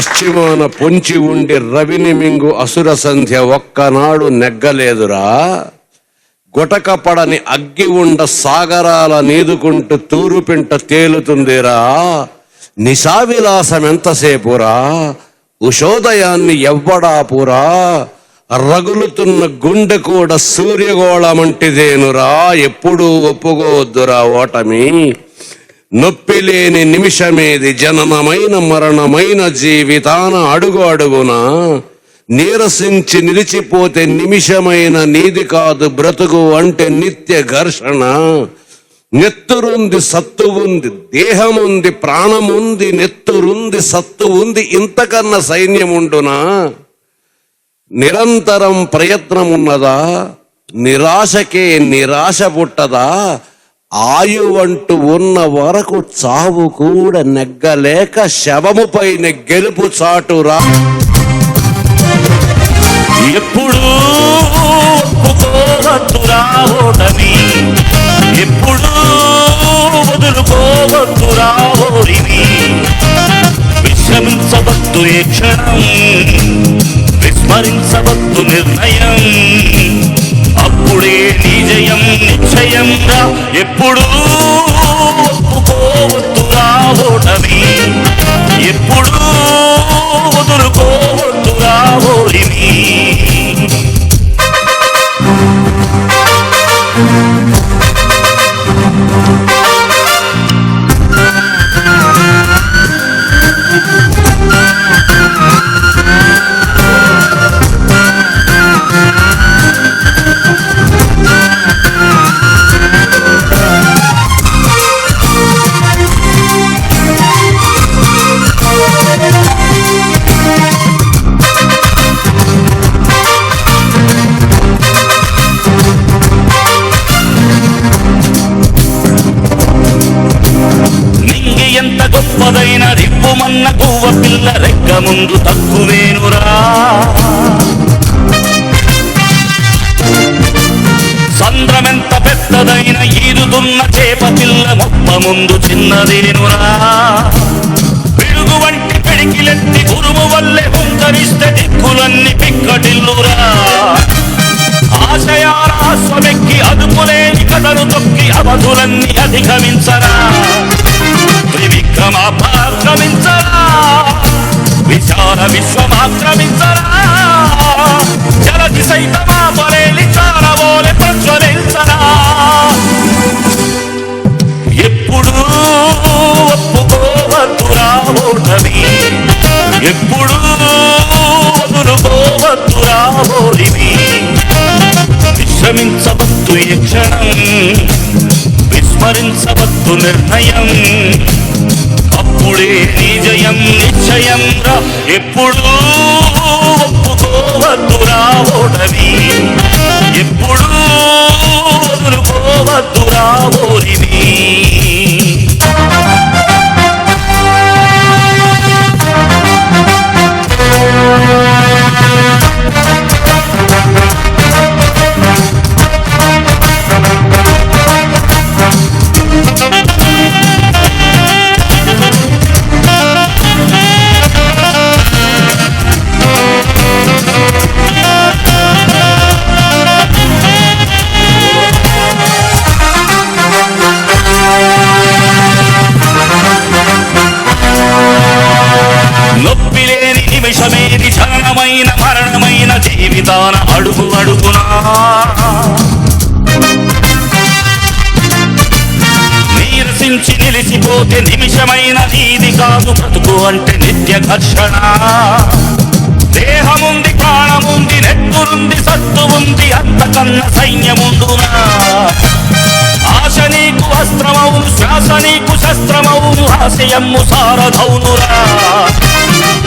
పశ్చిమాన పొంచి ఉండి రవిని మింగు అసుర సంధ్య ఒక్కనాడు నెగ్గలేదురా. గుటకపడని అగ్గి ఉండ సాగరాల నీదుకుంటూ తూరుపింట తేలుతుందిరా. నిశావిలాసం ఎంతసేపురా. ఉషోదయాన్ని ఎవ్వడాపురా. రగులుతున్న గుండె కూడా సూర్యగోళమంటిదేనురా. ఎప్పుడూ ఒప్పుకోవద్దురా ఓటమి. నొప్పి లేని నిమిషమేది జననమైన మరణమైన జీవితాన అడుగు అడుగున? నీరసించి నిలిచిపోతే నిమిషమైన నీది కాదు బ్రతుకు అంటే నిత్య ఘర్షణ. నెత్తురుంది సత్తు ఉంది దేహం ఉంది ప్రాణం ఉంది నెత్తురుంది సత్తు ఉంది ఇంతకన్నా సైన్యం ఉండునా నిరంతరం ప్రయత్నం ఉన్నదా నిరాశకే నిరాశ పుట్టదా? ఆయువంటూ ఉన్న వరకు చావు కూడా నెగ్గలేక శవముపైన గెలుపు చాటురా. ఎప్పుడు ఒప్పుకోవద్దురా ఓటమి ఎప్పుడు వదులుకోవద్దురా ఓరిని విశ్రమించవద్దు ఏ క్షణం విస్మరించవద్దు నిర్ణయం. అప్పుడే నీ జయం నిశ్చయం రా. ఎప్పుడు ఒప్పుకోవద్దురా ఓటమి. ఎప్పుడు చిన్న గువ్వ పిల్ల రెక్క ముందు తక్కువేనురా. సంద్రమెంత పెద్దదైన ఈదుతున్న చేప పిల్ల మొప్ప ముందు చిన్నదేనురా. పిడుగు వంటి పెడికిలెత్తి గురువు వల్లే హుంకరిస్తే దిక్కులన్నీ పిక్కటిల్లురా ఆశయాల అదుపులేని కథలు తొక్కి అవధులన్నీ అధిగమించరా. విచార విశ్వమాక్రమించరా జలది సైతమా పరేలి చారవోలే ప్రజ్వలించరా ఎప్పుడు ఒప్పుకోవద్దురా ఓటమి ఎప్పుడు వదులుకోవద్దురా ఓరివి విశ్రమించవద్దు ఈ క్షణం విస్మరించవద్దు నిర్ణయం అప్పుడే నీ జయం నిశ్చయం రా. ఎప్పుడూ ఒప్పుకోవద్దురా ఓటమి ఎప్పుడూ వదులుకోవద్దురా ఓరివి. నిమిషమైన నీది కాదు బ్రతుకు అంటే నిత్య ఘర్షణ. దేహముంది ప్రాణముంది నెత్తురుంది సత్తు ఉంది అంతకన్న సైన్యముందునా ఆశ నీకు అస్త్రమౌను శ్వాస నీకు శస్త్రమవు ఆశయమ్ము సారథౌనురా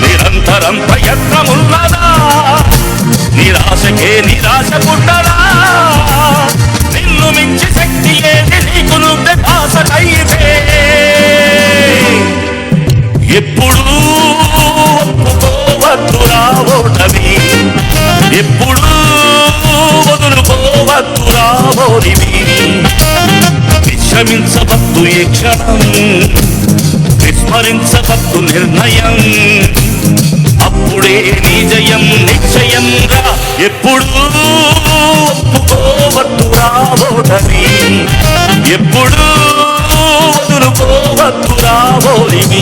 నిరంతరం ప్రయత్నమున్నదా? నిరాశకే నిరాశ పుట్టదా? నిన్ను మించి శక్తి ఏది నీకు నువ్వే భాషకైతే ఎప్పుడు ఒప్పుకోవద్దురా ఓటమి ఎప్పుడు వదులుకోవద్దురా ఓరివి విశ్రమించవద్దు ఏ క్షణం విస్మరించవద్దు నిర్ణయం. అప్పుడే నిజయం నిశ్చయంగా ఎప్పుడు ఒప్పుకోవద్దురా ఓటమి ఎప్పుడు వదులుకోవద్దురా ఓలిమి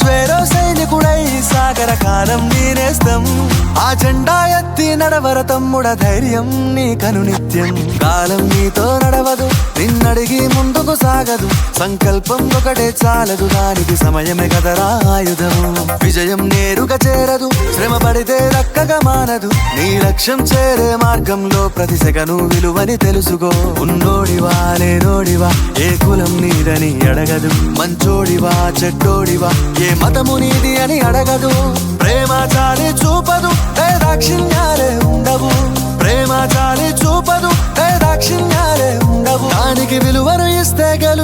స్వేరో సైనికుడై సాగర కాలం నేనేస్తాం. ఆ జెండా ఎత్తి నడవర తమ్ముడ ధైర్యం నీ కను నిత్యం. కాలం నీతో నడవదు నిన్నడిగి ముందుకు సాగదు. సంకల్పం ఒకటే చాలదు దానికి సమయమే కదరా ఆయుధము విజయం నేరుగా చేరదు శ్రమ పడితే రక్కగా మానదు. నీ లక్ష్యం చేరే మార్గంలో ప్రతి సెగను విలువని తెలుసుకో. ఉన్నోడివా లేనోడివా ఏ కులం నీదని అడగదు. మంచోడివా చెడ్డోడివా ఏ మతము నీది అని అడగదు. ప్రేమాచార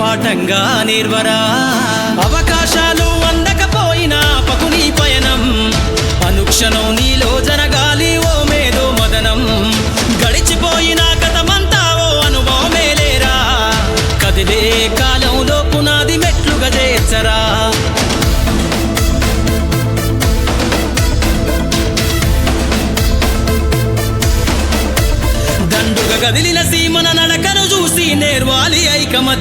పాఠంగా నిర్వరా. అవకాశాలు అందకపోయినా పకుని పయనం. అనుక్షణం నీలో జరగ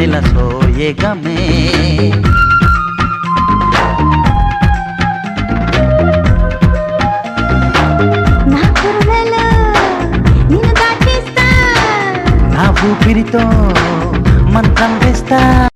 వెన్నెల సోయగమే నా ఊపిరితో మంత్రం వేస్తా.